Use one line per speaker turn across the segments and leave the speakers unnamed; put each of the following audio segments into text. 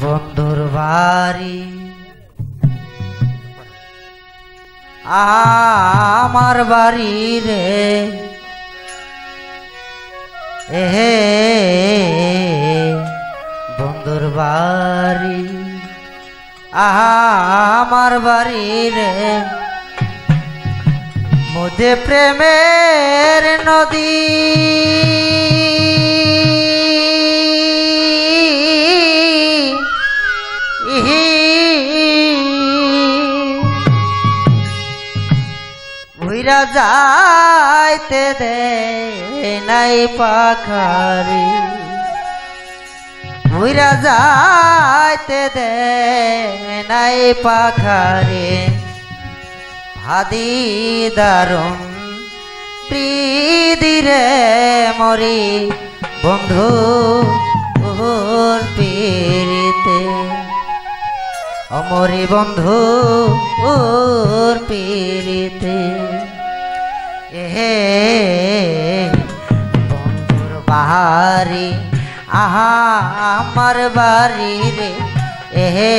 বন্ধুর বাড়ি। আমার বাড়ি রে। এহে বন্ধুর বাড়ি। আমার বাড়ি রে। মধ্যে প্রেমের নদী। উইরা যাইতে দে নাই পাখারি। উইরা যাইতে দে নাই পাখারি। ভাদি দারুণ প্রীতিরে মরি বন্ধু ওর পীড়িতে। অমরি বন্ধু ওর পীড়িতে। বন্ধুর বাহারি, আহা আমার বাড়ি রে। এহে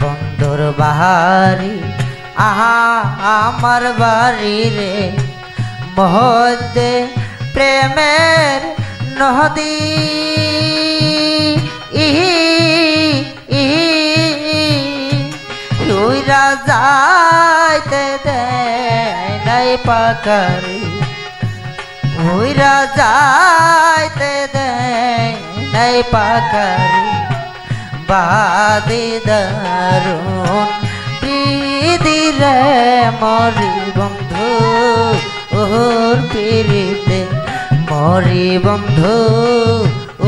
বন্ধুর বাহারি, আহা আমার বাড়ি রে। মহদ্দে প্রেমের নদী, ইহি ইহি উইরা পাকারি। উইরা যাইতে দেয় নাই পাকারি। বাদি দারুণ রে মরি বন্ধু, ওর পিড়িতে মরি বন্ধু,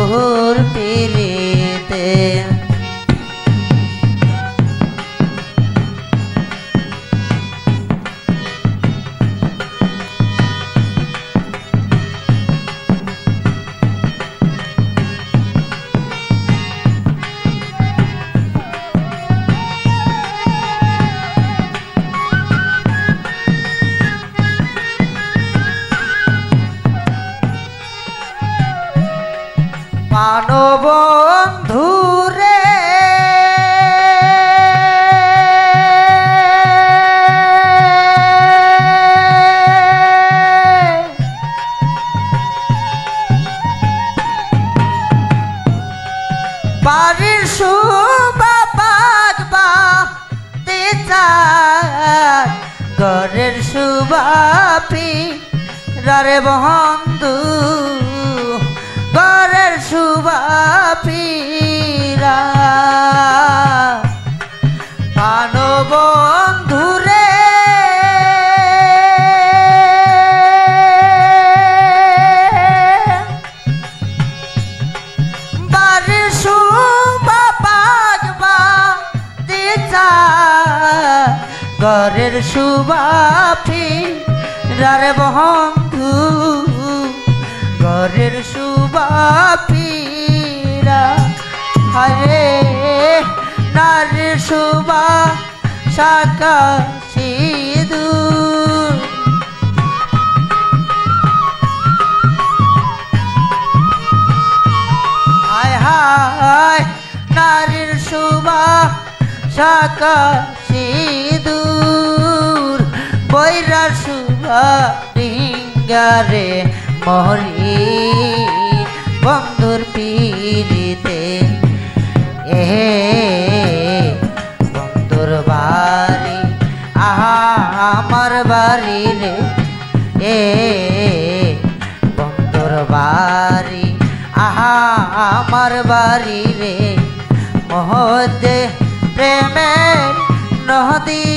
ওর পিড়িতে শুবাপি রারে বন্ধু সুবাপি রা। পানো ঘরের শুবাপি রারে বন্ধু। ঘরের শুবাপিরা হরে নারীর শুবা শাখা সিঁদুর হায় নারীর শাখা সিঁদুর শুভা রিঙ্গারে মরি, বন্ধুর পিড়িতে এ বন্ধুর বাড়ি, আহা, আমার বাড়ি রে। এ বন্ধুর বাড়ি, আহা, আমার বাড়ি রে। মহদে প্রেমের নদী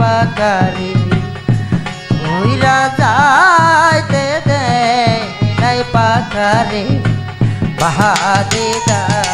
পাকারি। উইরা যাইতে দেয় নাই পাকারি। বাহাদি দারুণ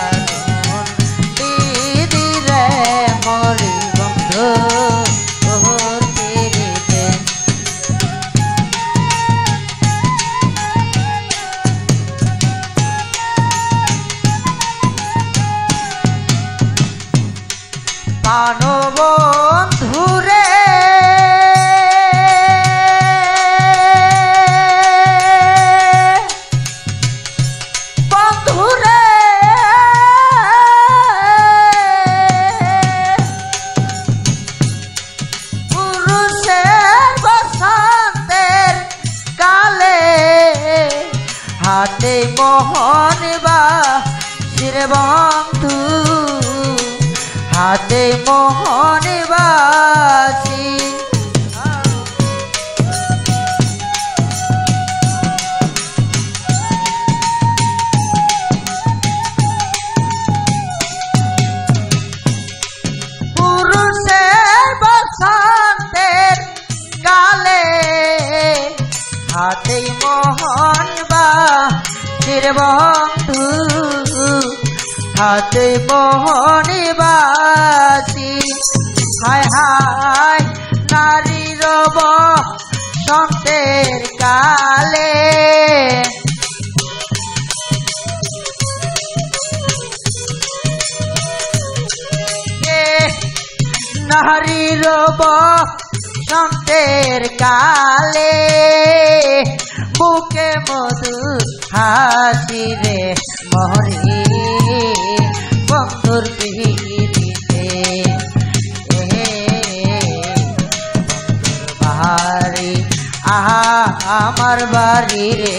হাতে মোহন বাসি পুরুষের বসন্তের কালে হাতে মোহন বা বন্ধু। হাতে মোহন বাসি হায় হায়, নারীর বসন্তের কালে। নারী রব বসন্তের কালে। বুকে মধু হাসি রে মরি আমার বাড়ি রে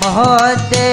মহতে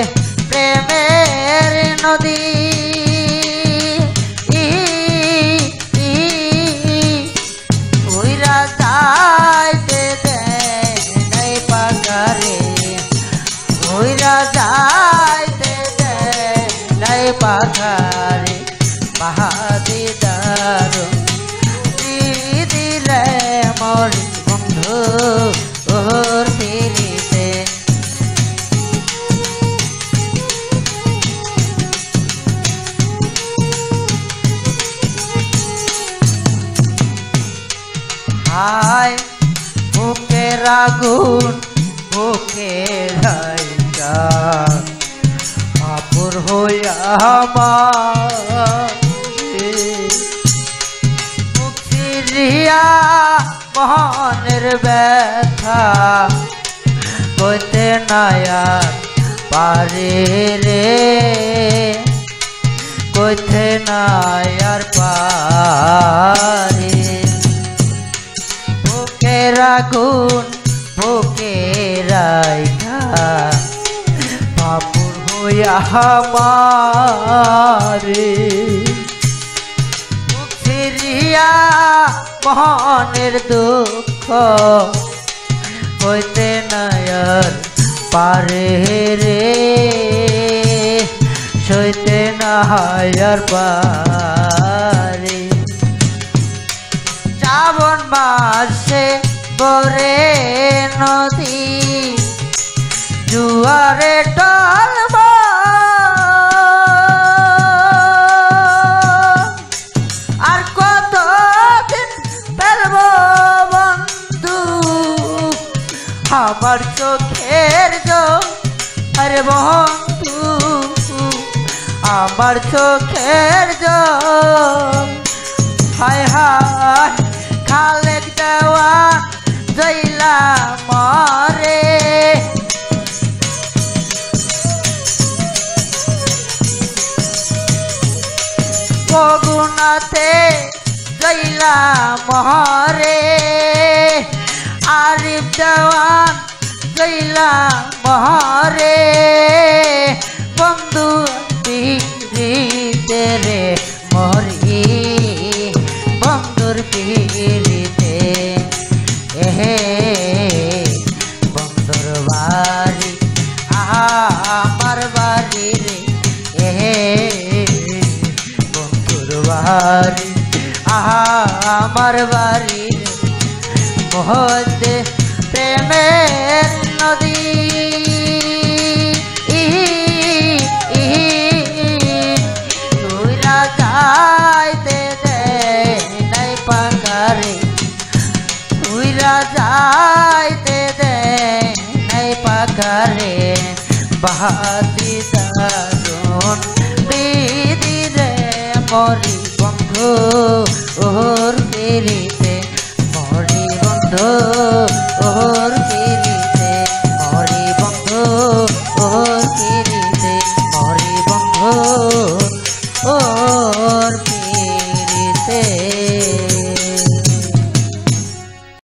আপুর হইয়া মহনের ব্যথা কইতে নায়ার পারে রে। কইতে নায়ার পারে। বাপুর হইয়া মারে। ফিরিয়া মহনের দুঃখ হইতে নয়ন পারে রে। সইতে না হায়ার পারে। শ্রাবণ মাসে বরে নদী, জুয়ারে টলব আমার চোখের জল। হায় হায়, খালেক দেওয়া জইলা মরে। বগুনাতে জইলা মহরে আরিফ দেওয়ান জইলা মহরে মরি বন্ধ ওর ফেরিতে মরি বন্ধু।